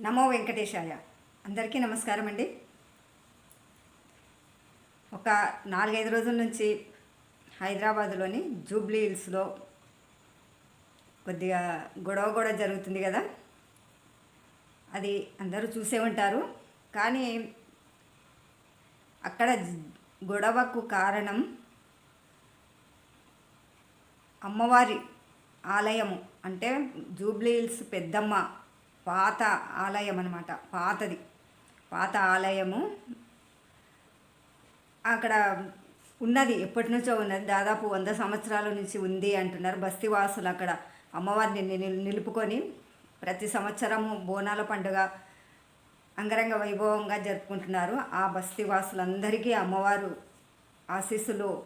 నమో వెంకటేశాయ. అందరికీ నమస్కారం అండి. ఒక నాలుగైదు రోజుల నుంచి హైదరాబాదులోని జూబ్లీ హిల్స్లో కొద్దిగా గొడవ కూడా జరుగుతుంది కదా. అది అందరూ చూసే ఉంటారు. కానీ అక్కడ గొడవకు కారణం అమ్మవారి ఆలయము. అంటే జూబ్లీ హిల్స్ పెద్దమ్మ పాత ఆలయం అనమాట పాతది. పాత ఆలయము అక్కడ ఉన్నది. ఎప్పటి నుంచో ఉన్నది. దాదాపు వంద సంవత్సరాల నుంచి ఉంది అంటున్నారు. బస్తివాసులు అక్కడ అమ్మవారిని నిలుపుకొని ప్రతి సంవత్సరము బోనాల పండుగ అంగరంగ వైభవంగా జరుపుకుంటున్నారు. ఆ బస్తివాసులందరికీ అమ్మవారు ఆశీస్సులు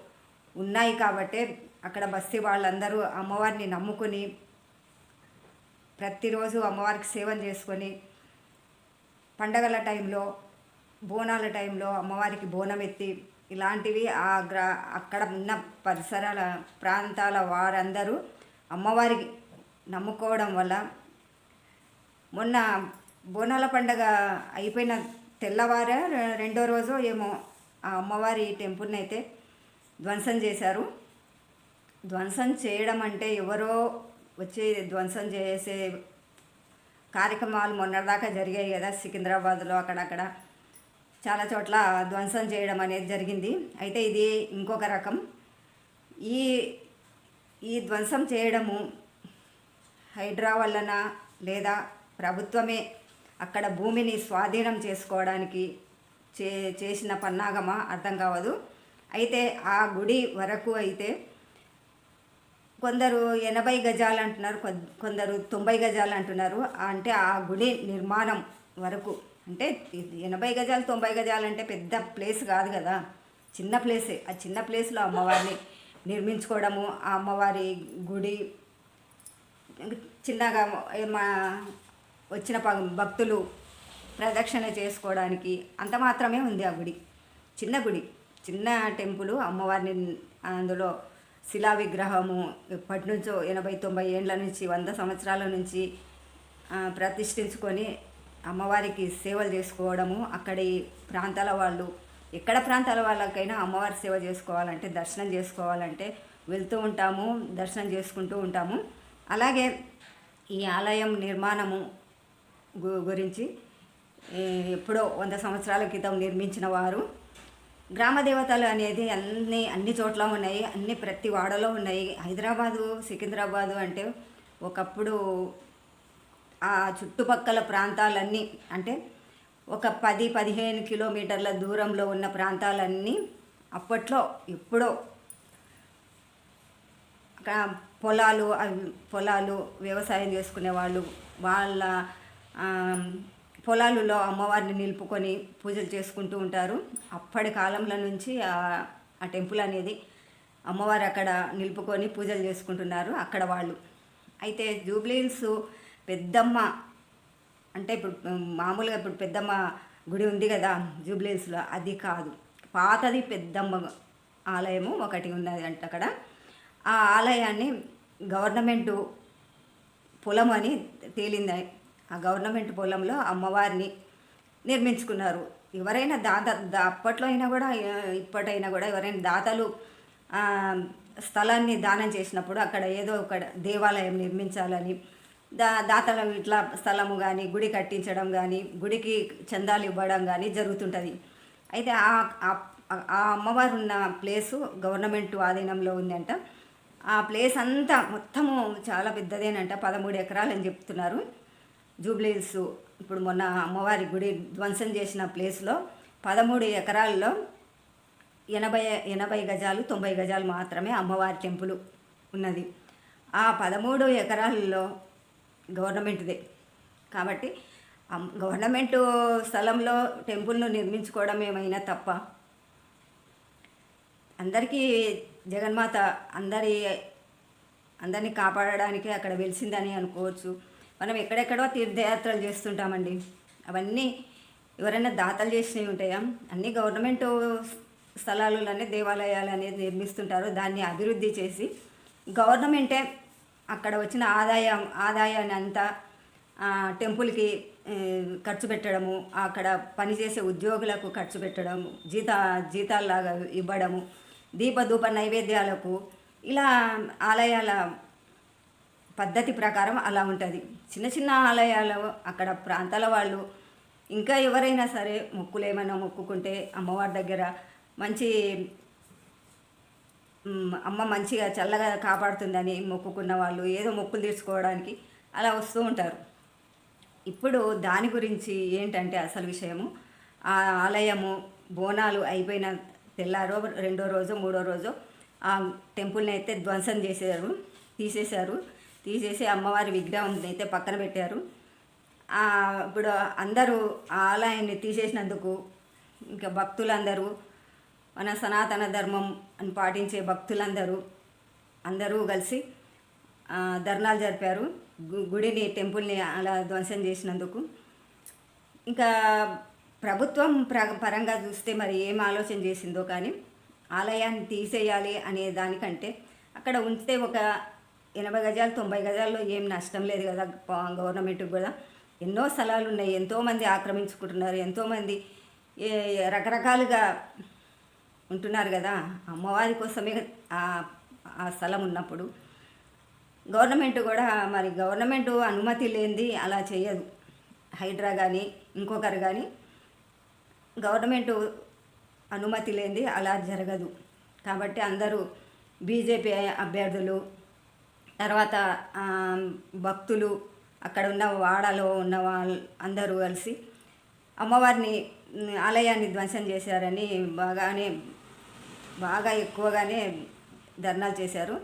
ఉన్నాయి కాబట్టే అక్కడ బస్తీ వాళ్ళందరూ అమ్మవారిని నమ్ముకుని ప్రతిరోజు అమ్మవారికి సేవలు చేసుకొని పండగల టైంలో బోనాల టైంలో అమ్మవారికి బోనం ఎత్తి ఇలాంటివి ఆ గ్రా అక్కడ ఉన్న పరిసరాల ప్రాంతాల వారందరూ అమ్మవారికి నమ్ముకోవడం వల్ల మొన్న బోనాల పండగ అయిపోయిన తెల్లవార రెండో రోజు ఏమో ఆ అమ్మవారి టెంపుల్ని అయితే ధ్వంసం చేశారు. ధ్వంసం చేయడం అంటే ఎవరో వచ్చి ధ్వంసం చేసే కార్యక్రమాలు మొన్నటిదాకా జరిగాయి కదా సికింద్రాబాద్లో అక్కడక్కడ. చాలా చోట్ల ధ్వంసం చేయడం అనేది జరిగింది. అయితే ఇది ఇంకొక రకం. ఈ ఈ ధ్వంసం చేయడము హైడ్రా వలన లేదా ప్రభుత్వమే అక్కడ భూమిని స్వాధీనం చేసుకోవడానికి చే చేసిన పన్నాగమా అర్థం కావదు. అయితే ఆ గుడి వరకు అయితే కొందరు ఎనభై గజాలు అంటున్నారు కొందరు తొంభై గజాలు అంటున్నారు. అంటే ఆ గుడి నిర్మాణం వరకు అంటే ఎనభై గజాలు తొంభై గజాలు అంటే పెద్ద ప్లేస్ కాదు కదా. చిన్న ప్లేసే. ఆ చిన్న ప్లేస్లో అమ్మవారిని నిర్మించుకోవడము ఆ అమ్మవారి గుడి చిన్నగా మా వచ్చిన భక్తులు ప్రదక్షిణ చేసుకోవడానికి అంత మాత్రమే ఉంది ఆ గుడి. చిన్న గుడి చిన్న టెంపుల్ అమ్మవారిని అందులో శిలా విగ్రహము ఎప్పటి నుంచో ఎనభై తొంభై ఏండ్ల నుంచి వంద సంవత్సరాల నుంచి ప్రతిష్ఠించుకొని అమ్మవారికి సేవలు చేసుకోవడము. అక్కడి ప్రాంతాల వాళ్ళు ఎక్కడ ప్రాంతాల వాళ్ళకైనా అమ్మవారి సేవ చేసుకోవాలంటే దర్శనం చేసుకోవాలంటే వెళ్తూ ఉంటాము దర్శనం చేసుకుంటూ ఉంటాము. అలాగే ఈ ఆలయం నిర్మాణము గు- గురించి ఎప్పుడో వంద సంవత్సరాల క్రితం నిర్మించిన వారు గ్రామ దేవతలు అనేది అన్ని అన్ని చోట్ల ఉన్నాయి అన్ని ప్రతి వాడలో ఉన్నాయి. హైదరాబాదు సికింద్రాబాదు అంటే ఒకప్పుడు ఆ చుట్టుపక్కల ప్రాంతాలన్నీ అంటే ఒక పది పదిహేను కిలోమీటర్ల దూరంలో ఉన్న ప్రాంతాలన్నీ అప్పట్లో ఎప్పుడో అక్కడ పొలాలు పొలాలు వ్యవసాయం చేసుకునే వాళ్ళు వాళ్ళ పొలాలలో అమ్మవారిని నిలుపుకొని పూజలు చేసుకుంటూ ఉంటారు. అప్పటి కాలంలో నుంచి ఆ టెంపుల్ అనేది అమ్మవారు అక్కడ నిలుపుకొని పూజలు చేసుకుంటున్నారు అక్కడ వాళ్ళు. అయితే జూబ్లీహిల్స్ పెద్దమ్మ అంటే ఇప్పుడు మామూలుగా ఇప్పుడు పెద్దమ్మ గుడి ఉంది కదా జూబ్లీహిల్స్లో అది కాదు. పాతది పెద్దమ్మ ఆలయము ఒకటి ఉన్నది అంట అక్కడ. ఆ ఆలయాన్ని గవర్నమెంటు పొలం అని తేలింది. ఆ గవర్నమెంట్ పొలంలో అమ్మవారిని నిర్మించుకున్నారు. ఎవరైనా దాత దా- అప్పట్లో అయినా కూడా ఇప్పటైనా కూడా ఎవరైనా దాతలు స్థలాన్ని దానం చేసినప్పుడు అక్కడ ఏదో ఒక దేవాలయం నిర్మించాలని దా దాతల ఇట్లా స్థలము కానీ గుడి కట్టించడం కానీ గుడికి చందాలు ఇవ్వడం కానీ జరుగుతుంటుంది. అయితే ఆ ఆ- ఆ అమ్మవారు ఉన్న ప్లేసు గవర్నమెంట్ ఆధీనంలో ఉందంట. ఆ ప్లేస్ అంతా మొత్తము చాలా పెద్దదేనంట పదమూడు ఎకరాలు అని చెప్తున్నారు. జూబ్లీహిల్స్. ఇప్పుడు మొన్న అమ్మవారి గుడి ధ్వంసం చేసిన ప్లేస్లో పదమూడు ఎకరాల్లో ఎనభై ఎనభై గజాలు తొంభై గజాలు మాత్రమే అమ్మవారి టెంపుల్ ఉన్నది. ఆ పదమూడు ఎకరాల్లో గవర్నమెంట్దే. కాబట్టి అమ్- గవర్నమెంట్ స్థలంలో టెంపుల్ను నిర్మించుకోవడం ఏమైనా తప్ప అందరికీ జగన్మాత అందరి అందరినీ కాపాడడానికి అక్కడ వెలిసిందని అనుకోవచ్చు. మనం ఎక్కడెక్కడో తీర్థయాత్రలు చేస్తుంటామండి. అవన్నీ ఎవరైనా దాతలు చేసినవి ఉంటాయా? అన్ని గవర్నమెంట్ స్థలాలలోనే దేవాలయాలు అనేది నిర్మిస్తుంటారు. దాన్ని అభివృద్ధి చేసి గవర్నమెంటే అక్కడ వచ్చిన ఆదాయం ఆదాయాన్ని అంతా టెంపుల్కి ఖర్చు పెట్టడము అక్కడ పనిచేసే ఉద్యోగులకు ఖర్చు పెట్టడము జీత జీతాల్లాగా ఇవ్వడము దీపధూప నైవేద్యాలకు ఇలా ఆలయాల పద్ధతి ప్రకారం అలా ఉంటుంది. చిన్న చిన్న ఆలయాలు అక్కడ ప్రాంతాల వాళ్ళు ఇంకా ఎవరైనా సరే మొక్కులు ఏమైనా మొక్కుకుంటే అమ్మవారి దగ్గర మంచి అమ్మ మంచిగా చల్లగా కాపాడుతుందని మొక్కుకున్న వాళ్ళు ఏదో మొక్కులు తీర్చుకోవడానికి అలా వస్తూ ఉంటారు. ఇప్పుడు దాని గురించి ఏంటంటే అసలు విషయము ఆ ఆలయము బోనాలు అయిపోయిన తెల్లారో రెండో రోజు మూడో రోజు ఆ టెంపుల్ని అయితే ధ్వంసం చేశారు తీసేశారు. తీసేసి అమ్మవారి విగ్రహం అయితే పక్కన పెట్టారు. ఇప్పుడు అందరూ ఆ ఆలయాన్ని తీసేసినందుకు ఇంకా భక్తులందరూ మన సనాతన ధర్మం అని పాటించే భక్తులందరూ అందరూ కలిసి ధర్నాలు జరిపారు. గుడిని టెంపుల్ని అలా ధ్వంసం చేసినందుకు. ఇంకా ప్రభుత్వం ప్ర పరంగా చూస్తే మరి ఏం ఆలోచన చేసిందో కానీ ఆలయాన్ని తీసేయాలి అనే దానికంటే అక్కడ ఉంచితే ఒక ఎనభై గజాలు తొంభై గజాల్లో ఏం నష్టం లేదు కదా గవర్నమెంట్కి కూడా. ఎన్నో స్థలాలు ఉన్నాయి ఎంతోమంది ఆక్రమించుకుంటున్నారు ఎంతోమంది ఏ రకరకాలుగా ఉంటున్నారు కదా. అమ్మవారి కోసమే ఆ ఆ స్థలం ఉన్నప్పుడు. గవర్నమెంట్ కూడా మరి గవర్నమెంట్ అనుమతి లేనిది అలా చేయదు. హైడ్రా కానీ ఇంకొకరు కానీ గవర్నమెంట్ అనుమతి లేనిది అలా జరగదు. కాబట్టి అందరూ బీజేపీ అభ్యర్థులు తర్వాత భక్తులు అక్కడ ఉన్న వాడలో ఉన్న వాళ్ళు అందరూ కలిసి అమ్మవారిని ఆలయాన్ని ధ్వంసం చేశారని బాగానే బాగా ఎక్కువగానే ధర్నాలు చేశారు.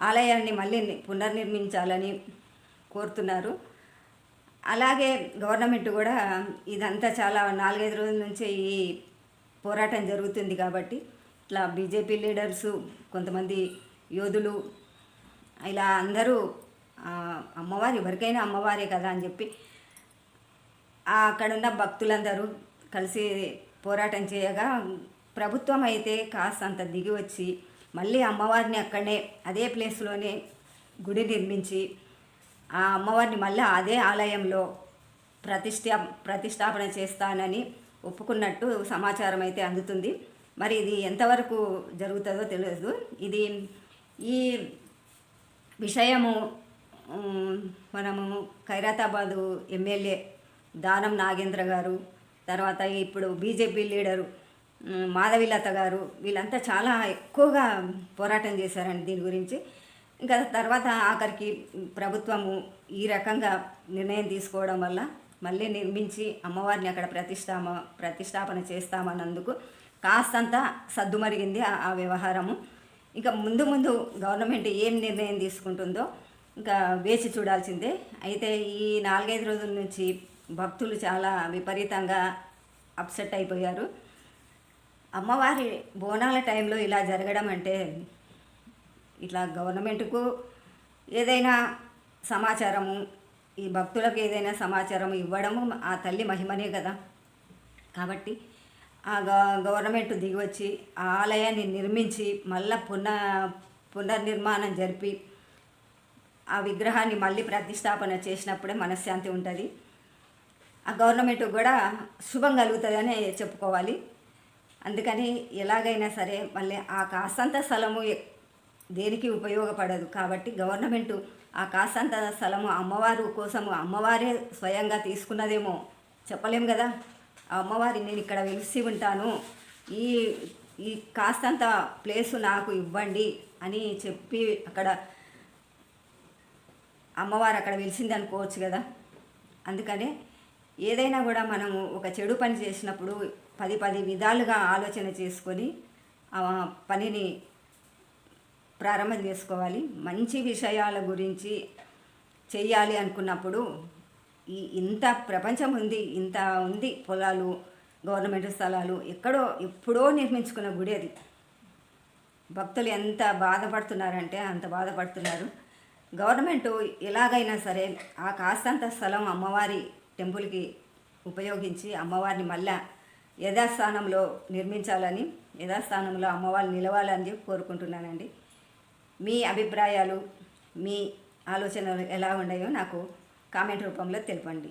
ఆలయాన్ని మళ్ళీ ని- పునర్నిర్మించాలని కోరుతున్నారు. అలాగే గవర్నమెంట్ కూడా ఇదంతా చాలా నాలుగైదు రోజుల నుంచే ఈ పోరాటం జరుగుతుంది కాబట్టి ఇట్లా బీజేపీ లీడర్సు కొంతమంది యోధులు ఇలా అందరూ అమ్మవారు ఎవరికైనా అమ్మవారే కదా అని చెప్పి అక్కడున్న భక్తులందరూ కలిసి పోరాటం చేయగా ప్రభుత్వం అయితే కాస్తంత దిగి వచ్చి మళ్ళీ అమ్మవారిని అక్కడనే అదే ప్లేస్లోనే గుడి నిర్మించి ఆ అమ్మవారిని మళ్ళీ అదే ఆలయంలో ప్రతిష్ట ప్రతిష్టాపన చేస్తానని ఒప్పుకున్నట్టు సమాచారం అయితే అందుతుంది. మరి ఇది ఎంతవరకు జరుగుతుందో తెలియదు. ఇది ఈ విషయము మనము ఖైరతాబాదు ఎమ్మెల్యే దానం నాగేంద్ర గారు తర్వాత ఇప్పుడు బీజేపీ లీడరు మాధవీలత మాధవిలత గారు వీళ్ళంతా చాలా ఎక్కువగా పోరాటం చేశారండి దీని గురించి. ఇంకా తర్వాత ఆఖరికి ప్రభుత్వము ఈ రకంగా నిర్ణయం తీసుకోవడం వల్ల మళ్ళీ నిర్మించి అమ్మవారిని అక్కడ ప్రతిష్టామ ప్రతిష్టాపన చేస్తామన్నందుకు కాస్తంత సద్దుమరిగింది ఆ వ్యవహారము. ఇంకా ముందు ముందు గవర్నమెంట్ ఏం నిర్ణయం తీసుకుంటుందో ఇంకా వేచి చూడాల్సిందే. అయితే ఈ నాలుగైదు రోజుల నుంచి భక్తులు చాలా విపరీతంగా అప్సెట్ అయిపోయారు. అమ్మవారి బోనాల టైంలో ఇలా జరగడం అంటే ఇట్లా గవర్నమెంట్కు ఏదైనా సమాచారము ఈ భక్తులకు ఏదైనా సమాచారం ఇవ్వడము ఆ తల్లి మహిమనే కదా. కాబట్టి ఆ గ- గవర్నమెంట్ దిగివచ్చి ఆ ఆలయాన్ని నిర్మించి మళ్ళా పునః పునర్నిర్మాణం జరిపి ఆ విగ్రహాన్ని మళ్ళీ ప్రతిష్టాపన చేసినప్పుడే మనశ్శాంతి ఉంటుంది. ఆ గవర్నమెంట్ కూడా శుభం కలుగుతుందని చెప్పుకోవాలి. అందుకని ఎలాగైనా సరే మళ్ళీ ఆ కాసంత స్థలము దేనికి ఉపయోగపడదు కాబట్టి గవర్నమెంట్ ఆ కాసంత స్థలము అమ్మవారు కోసము అమ్మవారే స్వయంగా తీసుకున్నదేమో చెప్పలేం కదా? అమ్మవారి నేను ఇక్కడ వెలిసి ఉంటాను. ఈ ఈ కాస్తంత ప్లేసు నాకు ఇవ్వండి అని చెప్పి అక్కడ అమ్మవారు అక్కడ వెలిసింది అనుకోవచ్చు కదా. అందుకనే ఏదైనా కూడా మనము ఒక చెడు పని చేసినప్పుడు పది పది విధాలుగా ఆలోచన చేసుకొని ఆ పనిని ప్రారంభం చేసుకోవాలి. మంచి విషయాల గురించి చెయ్యాలి అనుకున్నప్పుడు ఈ ఇంత ప్రపంచం ఉంది ఇంత ఉంది పొలాలు గవర్నమెంట్ స్థలాలు ఎక్కడో ఎప్పుడో నిర్మించుకున్న గుడి అది. భక్తులు ఎంత బాధపడుతున్నారంటే అంత బాధపడుతున్నారు. గవర్నమెంట్ ఎలాగైనా సరే ఆ కాస్తంత స్థలం అమ్మవారి టెంపుల్కి ఉపయోగించి అమ్మవారిని మళ్ళా యథాస్థానంలో నిర్మించాలని యథాస్థానంలో అమ్మవారు నిలవాలని కోరుకుంటున్నానండి. మీ అభిప్రాయాలు మీ ఆలోచనలు ఎలా ఉన్నాయో నాకు కామెంట్ రూపంలో తెలపండి.